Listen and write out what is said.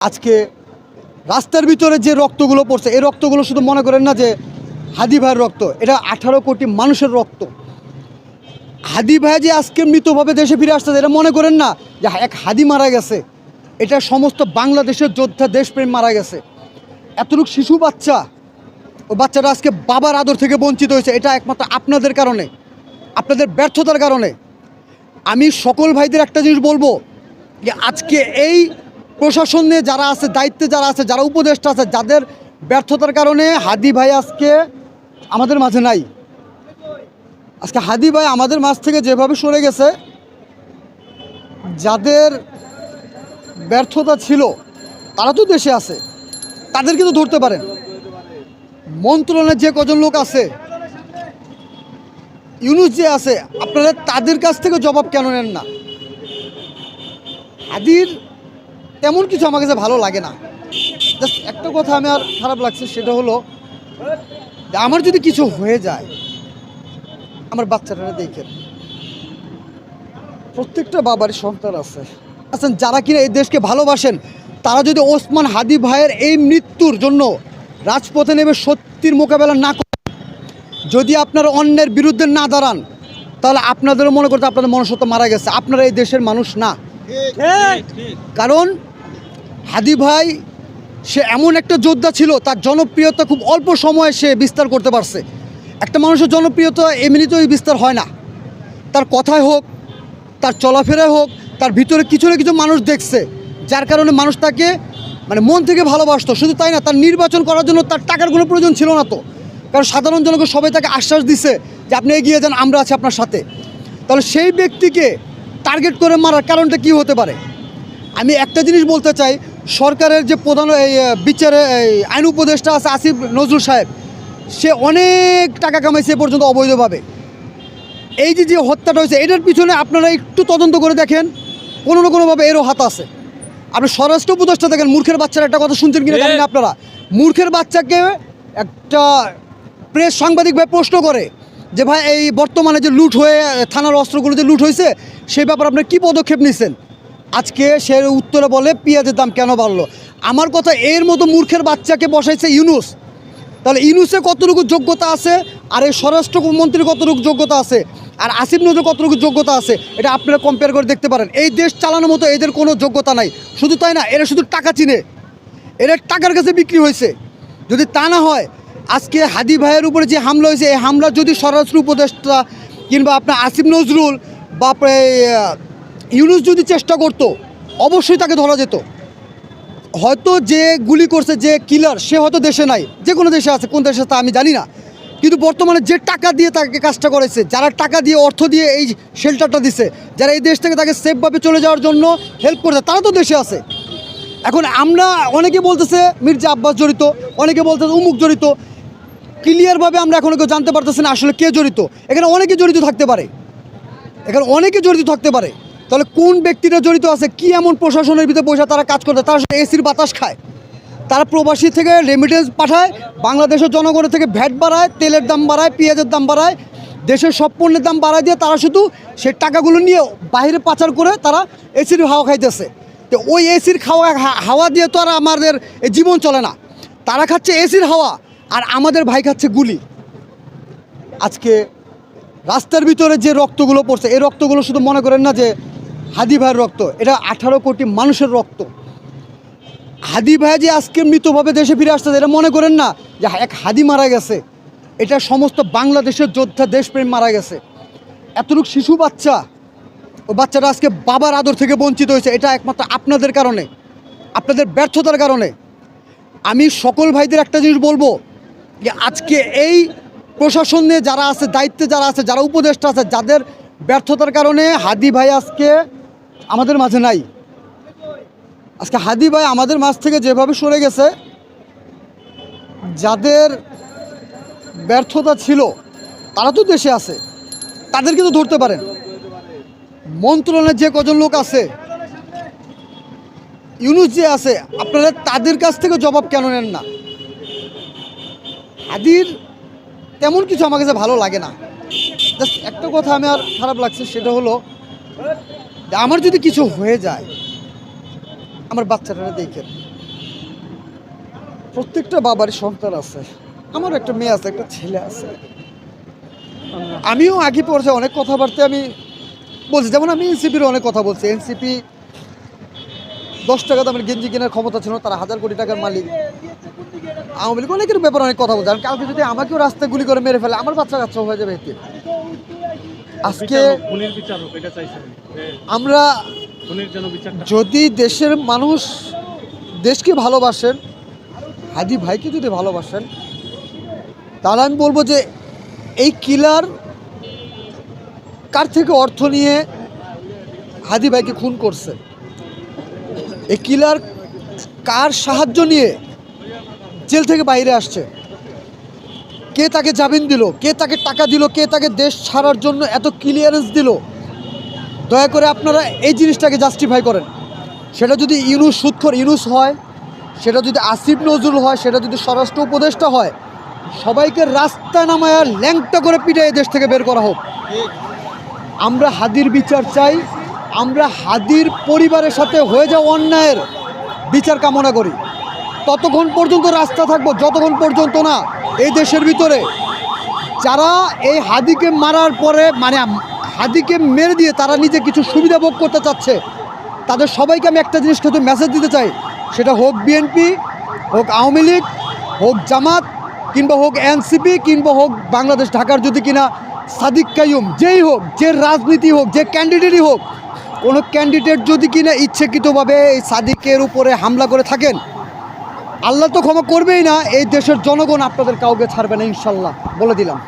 আজকে রাস্তার ভিতরে যে রক্তগুলো পড়ছে, এই রক্তগুলো শুধু মনে করেন না যে হাদি ভাইয়ের রক্ত, এটা আঠারো কোটি মানুষের রক্ত। হাদি ভাই যে আজকে মৃতভাবে দেশে ফিরে আসছে, এটা মনে করেন না যে এক হাদি মারা গেছে। এটা সমস্ত বাংলাদেশের যোদ্ধা দেশপ্রেম মারা গেছে। এতটুক শিশু বাচ্চা, ও বাচ্চাটা আজকে বাবার আদর থেকে বঞ্চিত হয়েছে, এটা একমাত্র আপনাদের কারণে, আপনাদের ব্যর্থতার কারণে। আমি সকল ভাইদের একটা জিনিস বলব যে আজকে এই প্রশাসনে যারা আছে, দায়িত্বে যারা আছে, যারা উপদেষ্টা আছে, যাদের ব্যর্থতার কারণে হাদি ভাই আজকে আমাদের মাঝে নাই। আজকে হাদি ভাই আমাদের মাঝ থেকে যেভাবে সরে গেছে, যাদের ব্যর্থতা ছিল, তারা তো দেশে আছে তাদেরকে তো ধরতে পারেন। মন্ত্রণালয়ের যে কজন লোক আছে, ইউনুস যে আছে, আপনারা তাদের কাছ থেকে জবাব কেন নেন না? হাদির তেমন কিছু আমার কাছে ভালো লাগে না। জাস্ট একটা কথা আমি আর খারাপ লাগছে সেটা হলো আমার যদি কিছু হয়ে যায় আমার বাচ্চাটা দেখেন। প্রত্যেকটা বাবারই সন্তান আছে। আছেন যারা কিনা এই দেশকে ভালোবাসেন তারা যদি ওসমান হাদি ভাইয়ের এই মৃত্যুর জন্য রাজপথে নেমে সত্যির মোকাবেলা না করেন যদি আপনারা অন্যের বিরুদ্ধে না দাঁড়ান তাহলে আপনাদেরও মনে করতে আপনাদের মনুষ্যত্ব মারা গেছে। আপনারা এই দেশের মানুষ না। কারণ হাদি ভাই, সে এমন একটা যোদ্ধা ছিল, তার জনপ্রিয়তা খুব অল্প সময়ে সে বিস্তার করতে পারছে। একটা মানুষের জনপ্রিয়তা এমনিতেই বিস্তার হয় না। তার কথায় হোক, তার চলাফেরায় হোক, তার ভিতরে কিছু না কিছু মানুষ দেখছে, যার কারণে মানুষ তাকে মানে মন থেকে ভালোবাসতো। শুধু তাই না, তার নির্বাচন করার জন্য তার টাকার কোনো প্রয়োজন ছিল না তো। কারণ সাধারণ জনকে সবাই তাকে আশ্বাস দিছে যে আপনি এগিয়ে যান, আমরা আছি আপনার সাথে। তাহলে সেই ব্যক্তিকে টার্গেট করে মারার কারণটা কি হতে পারে? আমি একটা জিনিস বলতে চাই সরকারের যে প্রধান এই বিচারে এই আইন উপদেষ্টা আছে আসিফ নজরুল সাহেব সে অনেক টাকা কামাইছে এ পর্যন্ত অবৈধভাবে। এই যে যে হত্যাটা হয়েছে এটার পিছনে আপনারা একটু তদন্ত করে দেখেন কোনো না কোনোভাবে এরও হাত আছে। আপনি স্বরাষ্ট্র উপদেষ্টা দেখেন মূর্খের বাচ্চার একটা কথা শুনছেন কিনা জানেন আপনারা? মূর্খের বাচ্চাকে একটা প্রেস সাংবাদিক ভাই প্রশ্ন করে যে ভাই এই বর্তমানে যে লুট হয়ে থানার অস্ত্রগুলো যে লুট হয়েছে সেই ব্যাপারে আপনার কী পদক্ষেপ নিচ্ছেন আজকে সে উত্তরে বলে পেঁয়াজের দাম কেন বাড়লো? আমার কথা এর মতো মূর্খের বাচ্চাকে বসাইছে ইউনুস। তাহলে ইউনুসে কতটুকু যোগ্যতা আছে? আর এই স্বরাষ্ট্রমন্ত্রীর কতটুকু যোগ্যতা আছে? আর আসিফ নজর কতটুকু যোগ্যতা আছে? এটা আপনারা কম্পেয়ার করে দেখতে পারেন। এই দেশ চালানোর মতো এদের কোনো যোগ্যতা নাই। শুধু তাই না, এরা শুধু টাকা চিনে। এরা টাকার কাছে বিক্রি হয়েছে। যদি তা না হয়, আজকে হাদি ভাইয়ের উপরে যে হামলা হয়েছে, এই হামলা যদি স্বরাষ্ট্র উপদেষ্টা কিংবা আপনার আসিফ নজরুল বা ইউনুস যদি চেষ্টা করতো, অবশ্যই তাকে ধরা যেত। হয়তো যে গুলি করছে, যে কিলার সে হয়তো দেশে নাই, যে কোনো দেশে আছে, কোন দেশে তা আমি জানি না। কিন্তু বর্তমানে যে টাকা দিয়ে তাকে কাজটা করেছে, যারা টাকা দিয়ে, অর্থ দিয়ে এই শেল্টারটা দিছে, যারা এই দেশ থেকে তাকে সেফভাবে চলে যাওয়ার জন্য হেল্প করেছে, তারা তো দেশে আছে। এখন আমরা, অনেকে বলতেছে মির্জা আব্বাস জড়িত, অনেকে বলতেছে উমুক জড়িত। ক্লিয়ারভাবে আমরা এখন কেউ জানতে পারতেছি না আসলে কে জড়িত। এখানে অনেকে জড়িত থাকতে পারে। এখানে অনেকে জড়িত থাকতে পারে। তাহলে কোন ব্যক্তিরা জড়িত আছে? কি এমন প্রশাসনের ভিতরে পয়সা তারা কাজ করতে? তারা এসির বাতাস খায়। তারা প্রবাসী থেকে রেমিটেন্স পাঠায়, বাংলাদেশের জনগণের থেকে ভ্যাট বাড়ায়, তেলের দাম বাড়ায়, পেঁয়াজের দাম বাড়ায়, দেশের সব পণ্যের দাম বাড়ায় দিয়ে তারা শুধু সেই টাকাগুলো নিয়ে বাইরে পাচার করে তারা এসির হাওয়া খাইতেছে। তো ওই এসির খাওয়া হাওয়া দিয়ে তো আর আমাদের জীবন চলে না। তারা খাচ্ছে এসির হাওয়া আর আমাদের ভাই খাচ্ছে গুলি। আজকে রাস্তার ভিতরে যে রক্তগুলো পড়ছে, এই রক্তগুলো শুধু মনে করেন না যে হাদি ভাইয়ের রক্ত, এটা আঠারো কোটি মানুষের রক্ত। হাদি ভাই যে আজকে মৃতভাবে দেশে ফিরে আসছে এটা মনে করেন না যে এক হাদি মারা গেছে। এটা সমস্ত বাংলাদেশের যোদ্ধা দেশপ্রেম মারা গেছে। এতটুক শিশু বাচ্চা, ও বাচ্চাটা আজকে বাবার আদর থেকে বঞ্চিত হয়েছে, এটা একমাত্র আপনাদের কারণে, আপনাদের ব্যর্থতার কারণে। আমি সকল ভাইদের একটা জিনিস বলব, যে আজকে এই প্রশাসনে যারা আছে, দায়িত্বে যারা আছে, যারা উপদেষ্টা আছে, যাদের ব্যর্থতার কারণে হাদি ভাই আজকে আমাদের মাঝে নাই। আজকে হাদি ভাই আমাদের মাঝ থেকে যেভাবে সরে গেছে, যাদের ব্যর্থতা ছিল, তারা তো দেশে আছে তাদেরকে তো ধরতে পারেন। মন্ত্রণালয়ের যে কজন লোক আছে, ইউনুস যে আছে, আপনারা তাদের কাছ থেকে জবাব কেন নেন না? হাদির তেমন কিছু আমার কাছে ভালো লাগে না। জাস্ট একটা কথা আমি আর খারাপ লাগছে, সেটা হলো আমার যদি কিছু হয়ে যায়, আমার বাচ্চাটা দেখে প্রত্যেকটা বাবার সন্তান আছে। আমার একটা মেয়ে আছে, একটা ছেলে আছে। আমিও আগে পর্যায়ে অনেক কথাবার্তা আমি বলছি। যেমন আমি এনসিপির অনেক কথা বলছি। এনসিপি দশ টাকা দামের গেঞ্জি কেনার ক্ষমতা ছিল তারা হাজার কোটি টাকার মালিক। আওয়ামী লীগ অনেকের ব্যাপারে অনেক কথা বলছে। কালকে যদি আমাকেও রাস্তায় গুলি করে মেরে ফেলে আমার বাচ্চা কাচ্চা হয়ে যাবে এতে। আজকে আমরা যদি দেশের মানুষ দেশকে ভালোবাসেন হাদি ভাইকে যদি ভালোবাসেন তাহলে আমি বলব যে এই কিলার কার থেকে অর্থ নিয়ে হাদি ভাইকে খুন করছে? এই কিলার কার সাহায্য নিয়ে জেল থেকে বাইরে আসছে? কে তাকে জামিন দিল? কে তাকে টাকা দিল? কে তাকে দেশ ছাড়ার জন্য এত ক্লিয়ারেন্স দিল? দয়া করে আপনারা এই জিনিসটাকে জাস্টিফাই করেন। সেটা যদি ইউনুস সুৎখর ইউনুস হয়, সেটা যদি আসিফ নজরুল হয়, সেটা যদি স্বরাষ্ট্র উপদেষ্টা হয়, সবাইকে রাস্তা নামায় ল্যাংটা করে পিঠে এই দেশ থেকে বের করা হোক। আমরা হাদির বিচার চাই আমরা হাদির পরিবারের সাথে হয়ে যাওয়া অন্যায়ের বিচার কামনা করি। ততক্ষণ পর্যন্ত রাস্তা থাকব, যতক্ষণ পর্যন্ত না এই দেশের ভিতরে যারা এই হাদিকে মারার পরে মানে হাদিকে মেরে দিয়ে তারা নিজে কিছু সুবিধা ভোগ করতে চাচ্ছে, তাদের সবাইকে আমি একটা জিনিস কিন্তু মেসেজ দিতে চাই, সেটা হোক বিএনপি হোক আওয়ামী লীগ, হোক জামাত, কিংবা হোক এনসিপি কিংবা হোক বাংলাদেশ ঢাকার যদি কিনা সাদিক কাইয়ুম, যেই হোক, যে রাজনীতি হোক, যে ক্যান্ডিডেটই হোক কোনো ক্যান্ডিডেট যদি কিনা ইচ্ছাকৃতভাবে এই সাদিকের উপরে হামলা করে থাকেন, আল্লাহ তো ক্ষমা করবেই না, এই দেশের জনগণ আপনাদের কাউকে ছাড়বে না, ইনশাল্লাহ, বলে দিলাম।